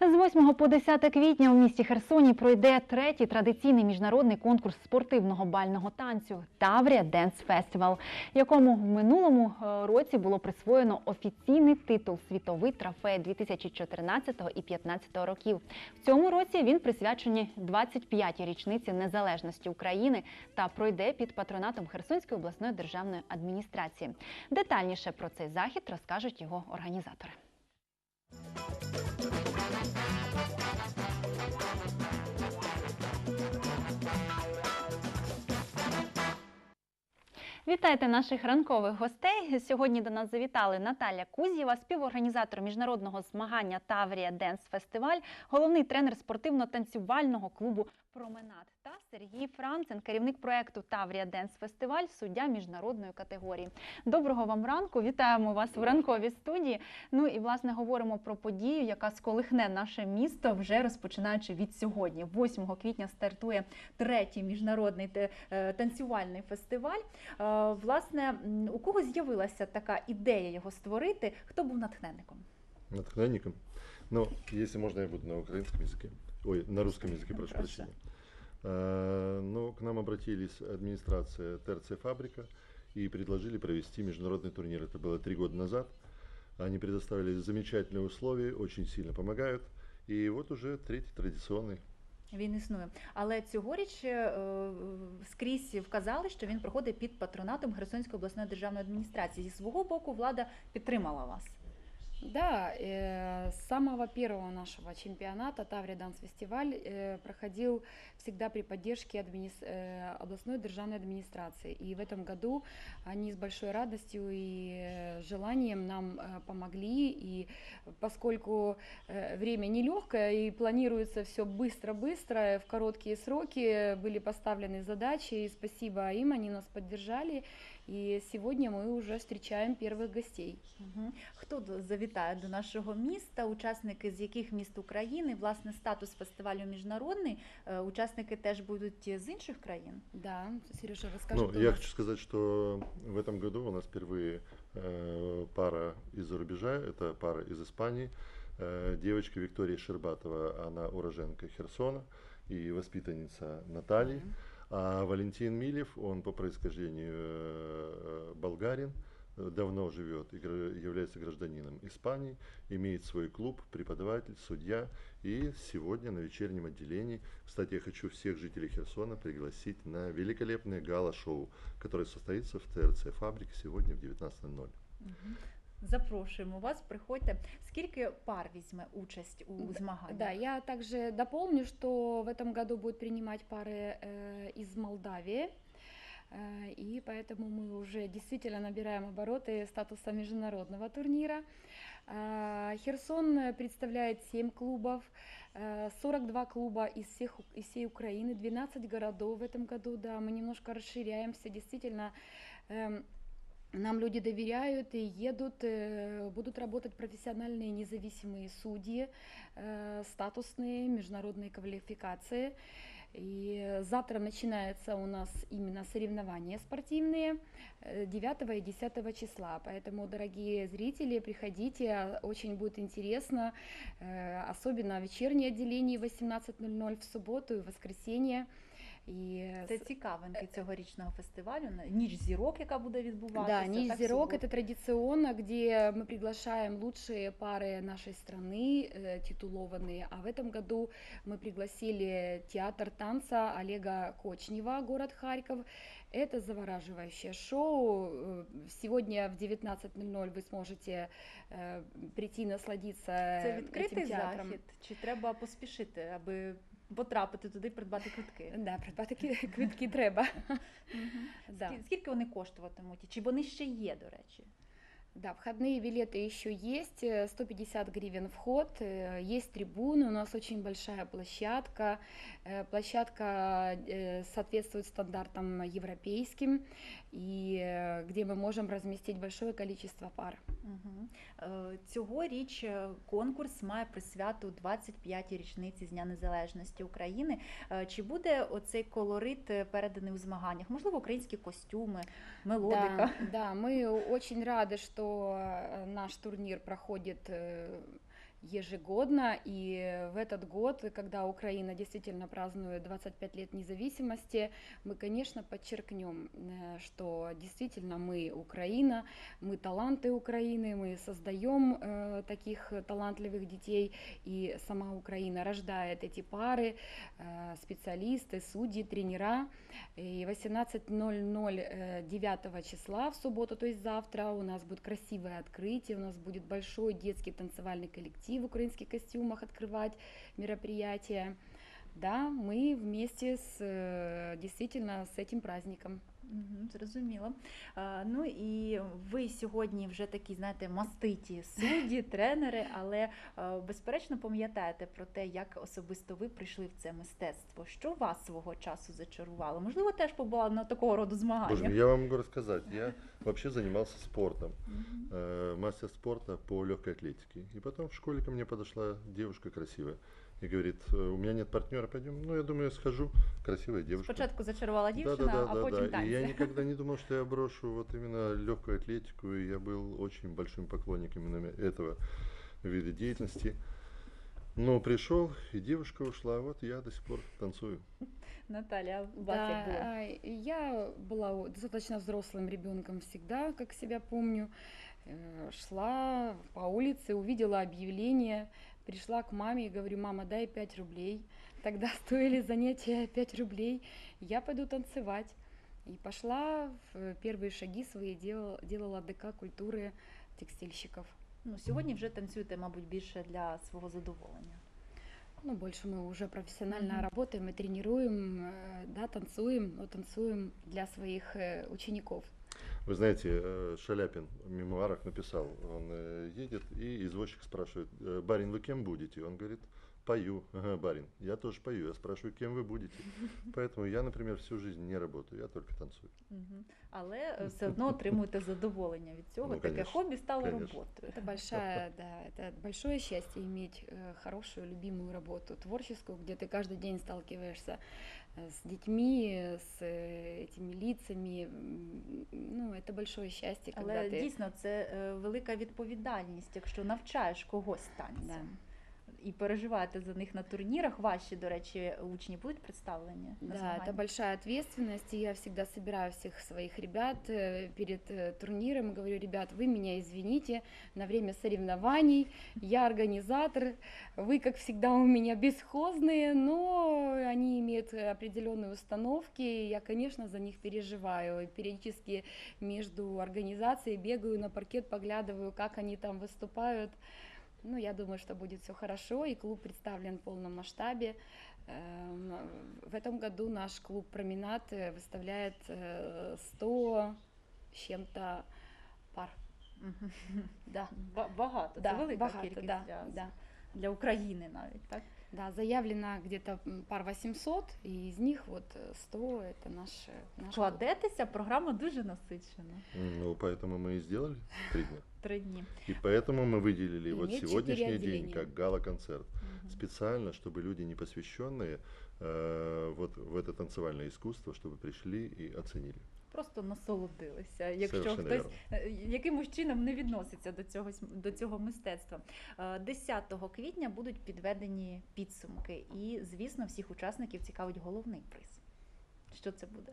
З 8 по 10 квітня у місті Херсоні пройде третій традиційний міжнародний конкурс спортивного бального танцю Таврія Денс Фестивал, якому в минулому е, році було присвоєно офіційний титул Світовий трофей 2014 і 2015 років. В цьому році він присвячений 25-й річниці незалежності України та пройде під патронатом Херсонської обласної державної адміністрації. Детальніше про цей захід розкажуть його організатори. Вітайте наших ранкових гостей. Сьогодні до нас завітали Наталя Кузєва, співорганізатор міжнародного змагання Таврія Денс Фестиваль, головний тренер спортивно-танцювального клубу Променад та Сергій Францен, керівник проекту Таврія Денс Фестиваль, суддя міжнародної категорії. Доброго вам ранку! Вітаємо вас в ранковій студії. Ну і власне говоримо про подію, яка сколихне наше місто вже розпочинаючи від сьогодні. 8 квітня стартує третій міжнародний е, танцювальний фестиваль. Власне, у кого з'явилася така ідея його створити? Хто був натхненником? Натхненником. Но если можно, я буду на украинском языке. Ой, на русском языке, прошу Хорошо. прощения. Э, Ну, к нам обратились администрация ТРЦ «Фабрика» и предложили провести международный турнир. Это было три года назад. Они предоставили замечательные условия, очень сильно помогают. И вот уже третий традиционный. Він існує. Але цьогоріч е, скрізь вказали, що він проходить під патронатом Херсонської обласної державної адміністрації. Зі свого боку влада підтримала вас. Да, э, с самого первого нашего чемпионата Таврия Данс Фестиваль э, проходил всегда при поддержке админис- э, областной державной администрации. И в этом году они с большой радостью и желанием нам э, помогли. И поскольку э, время нелегкое и планируется все быстро-быстро, в короткие сроки были поставлены задачи, и спасибо им, они нас поддержали. И сегодня мы уже встречаем первых гостей. Мгм. Хто до- завітає до нашого міста? Учасники з яких міст України? Власне, статус фестивалю міжнародний. Е, Учасники теж будуть з інших країн. Да, Сережа, расскажи. Ну, кто у я нас. хочу сказать, что в этом году у нас впервые э, пара из-за рубежа, это пара из Испании. Э, девочка Виктория Щербатова, она уроженка Херсона и воспитанница Натальи. Мгм. А Валентин Милев, он по происхождению э, болгарин, э, давно живет является гражданином Испании, имеет свой клуб, преподаватель, судья. И сегодня на вечернем отделении, кстати, я хочу всех жителей Херсона пригласить на великолепное гала-шоу, которое состоится в ТРЦ «Фабрик» сегодня в 19.00. Мгм. Запрошуємо вас, приходьте. Скільки пар візьме участь у Д- змаганнях? Да, я также дополню, что в этом году будут принимать пары э, из Молдавии. Э, И поэтому мы уже действительно набираем обороты статуса международного турнира. Э, Херсон э, представляет 7 клубов, э, 42 клуба из, всех, У- из всей Украины, 12 городов в этом году. Да, мы немножко расширяемся. Действительно, эм, нам люди доверяют и едут, э, будут работать профессиональные независимые судьи, э, статусные международные квалификации. И завтра начинается у нас именно соревнования спортивные э, 9 и 10 числа. Поэтому, дорогие зрители, приходите, а, очень будет интересно, э, особенно вечернее отделение 18.00 в субботу и воскресенье. И Це с- цікавинки цьогорічного фестивалю. Ніч зірок, яка буде відбуватися. Да, Ниж так, в Зирок суботу. это традиционно, где мы приглашаем лучшие пары нашей страны, э, титулованные. А в этом году мы пригласили театр танца Олега Кочнева, город Харьков. Это завораживающее шоу. Э, Сегодня в 19.00 вы сможете э, прийти насладиться Це этим відкритий театром. захід, чи треба поспішити, аби потрапити туди, придбати квитки? Да, придбати ки- квитки треба. Да. Скі- Скільки вони коштуватимуть? І Чи вони ще є, до речі? Да, входные билеты еще есть, э, 150 гривен вход, э, есть трибуны, у нас очень большая площадка, э, площадка э, соответствует стандартам европейским, и э, где мы можем разместить большое количество пар. Угу. Цьогоріч е, конкурс має присвяту 25-й річниці з Дня Незалежності України. Е, Чи буде оцей колорит е, переданий у змаганнях? Можливо, українські костюми, мелодика? Да, да, мы очень рады, э, наш турнир проходит э, ежегодно. И в этот год, когда Украина действительно празднует 25 лет независимости, мы, конечно, подчеркнем, э, что действительно мы Украина, мы таланты Украины, мы создаем э, таких талантливых детей, и сама Украина рождает эти пары, э, специалисты, судьи, тренера. И 18.00 э, 9 числа в субботу, то есть завтра, у нас будет красивое открытие, у нас будет большой детский танцевальный коллектив в украинских костюмах открывать мероприятие. Да, мы вместе с э, действительно с этим праздником. Зрозуміло. А, Ну і ви сьогодні вже такі, знаєте, маститі судді, тренери, але е, безперечно пам'ятаєте про те, як особисто ви прийшли в це мистецтво. Що вас свого часу зачарувало? Можливо, теж побула на такого роду Боже я вам могу рассказать. Я вообще занимался спортом. Э, мастер спорта по легкой атлетике. И потом в школе ко мне подошла девушка красивая и говорит, «Э, у меня нет партнера, пойдем. Ну, я думаю, я схожу. Красивая девушка. Спочатку зачарувала Да, дівчина, да, да, а да, потім да. И танці. я никогда не думал, что я брошу вот именно легкую атлетику. И я был очень большим поклонником именно этого вида деятельности. Но пришел, и девушка ушла. Вот я до сих пор танцую. Наталя, у вас Да, як було? а, я была у- достаточно взрослым ребенком всегда, как себя помню. Э, Шла по улице, увидела объявление, пришла к маме и говорю, мама, дай 5 рублей. Тогда стоили занятия 5 рублей. Я пойду танцевать. И пошла в первые шаги свои делала, делала ДК культуры текстильщиков. Ну, сьогодні вже танцюєте, мабуть, більше для свого задоволення. Ну, больше мы уже профессионально Мгм. работаем, мы тренируем, э, да, танцуем, но танцуем для своих э, учеников. Вы знаете, э, Шаляпин в мемуарах написал, он э, едет, и извозчик спрашивает, «Э, барин, вы кем будете? Он говорит, пою. Ага, барин, я тоже пою. Я спрашиваю, кем вы будете? Поэтому я, например, всю жизнь не работаю, я только танцую. Мгм. Але е, все одно отримуєте задоволення від цього. Ну, Таке конечно, хобі стало конечно. роботою. Это большая, да, это большое счастье иметь э, хорошую, любимую работу, творческую, где ты каждый день сталкиваешься э, с детьми, с э, этими лицами. М, Ну, это большое счастье, когда Але ты... дійсно це е, велика відповідальність, якщо навчаєш когось танцям. Да. І переживаєте за них на турнірах. Ваші, до речі, учні будуть представлені на Да, это змаганнях? большая ответственность, и я всегда собираю всех своих ребят э, перед э, турниром и говорю, ребят, вы меня извините, на время соревнований я организатор, вы, как всегда, у меня бесхозные, но они имеют определенные установки, и я, конечно, за них переживаю, и периодически между организацией бегаю на паркет, поглядываю, как они там выступают. Ну, я думаю, что будет все хорошо, и клуб представлен в полном масштабе. Эм, В этом году наш клуб «Променад» э, выставляет э, 100 с чем-то пар. Мгм. Да, Ба- Багато, да, це велика богато, кількість да, для, да. для України навіть, так? Да, заявлено где-то пар 800, и из них вот э, 100 это наш, э, наш. Кладетеся, програма дуже насичена. Ну, поэтому мы и сделали три дня. Три дні. И поэтому мы выделили вот Иметь четыре сегодняшний день как гала-концерт. Мгм. Специально, чтобы люди не посвященные э, вот в это танцевальное искусство, чтобы пришли и оценили. Просто насолодилися. Якщо Совершенно хтось верно. е, якимось чином не відноситься до цього с- до цього мистецтва. Е, 10 квітня будуть підведені підсумки, і звісно, всіх учасників цікавить головний приз. Що це буде?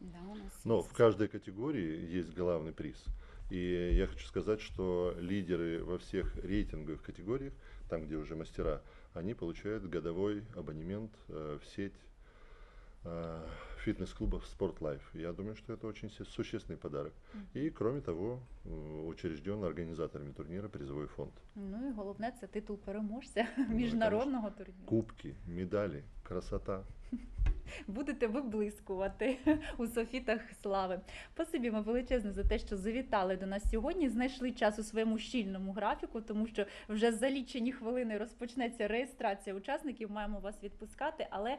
Да, у нас Но есть. в каждой категории есть главный приз. И я хочу сказать, что лидеры во всех рейтинговых категориях, там, где уже мастера, они получают годовой абонемент э, в сеть э, фитнес-клубов Sport Life. Я думаю, что это очень се- существенный подарок. И, кроме того, э, учрежден организаторами турнира призовой фонд. Ну і головне це титул переможця міжнародного турніру. Кубки, медали, красота. Будете виблискувати у софітах слави. Спасибі вам величезне за те, що завітали до нас сьогодні. Знайшли час у своєму щільному графіку, тому що вже за лічені хвилини розпочнеться реєстрація учасників. Маємо вас відпускати. Але е,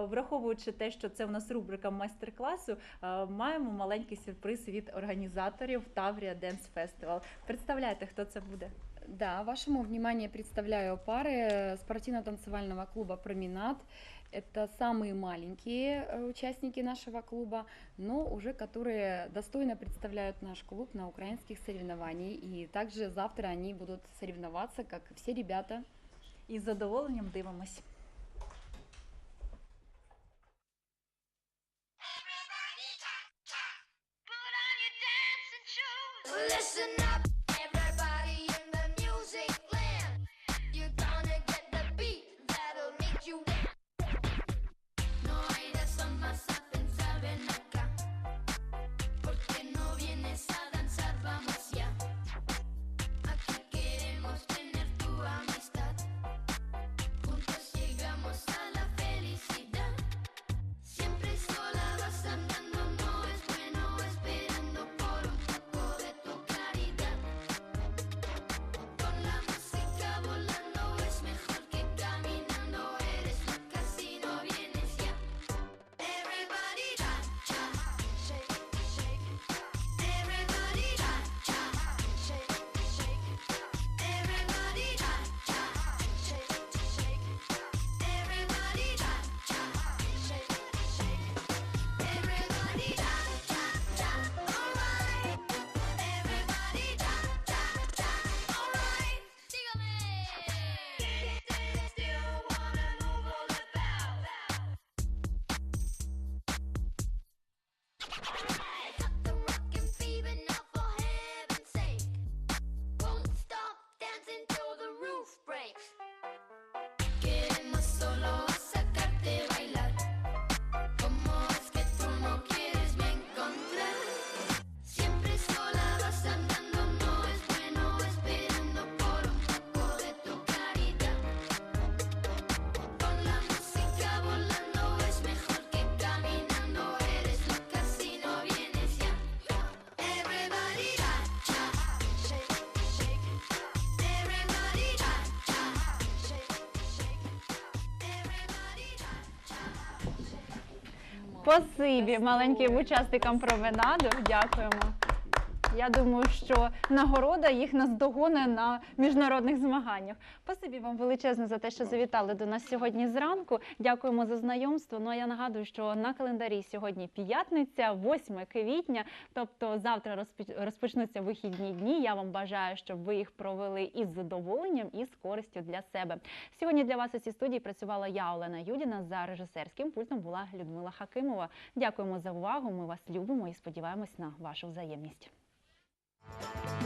враховуючи те, що це в нас рубрика майстер-класу, е, маємо маленький сюрприз від організаторів Таврія Денс Фестивал. Представляєте, хто це буде? Да, вашему вниманию представляю пары спортивно-танцевального клуба «Променад». Это самые маленькие э, участники нашего клуба, но уже которые достойно представляют наш клуб на украинских соревнованиях. И также завтра они будут соревноваться, как и все ребята. І з задоволенням дивимось. Listen up, Спасибі маленьким учасникам променаду. Дякуємо. Я думаю, що нагорода їх наздогоне на міжнародних змаганнях. Спасибі вам величезне за те, що завітали до нас сьогодні зранку. Дякуємо за знайомство. Ну а я нагадую, що на календарі сьогодні п'ятниця, 8 квітня, тобто завтра розпоч- розпочнуться вихідні дні. Я вам бажаю, щоб ви їх провели із задоволенням і з користю для себе. Сьогодні для вас у цій студії працювала я, Олена Юдіна. За режисерським пультом була Людмила Хакимова. Дякуємо за увагу. Ми вас любимо і сподіваємось на вашу взаємність. Thank you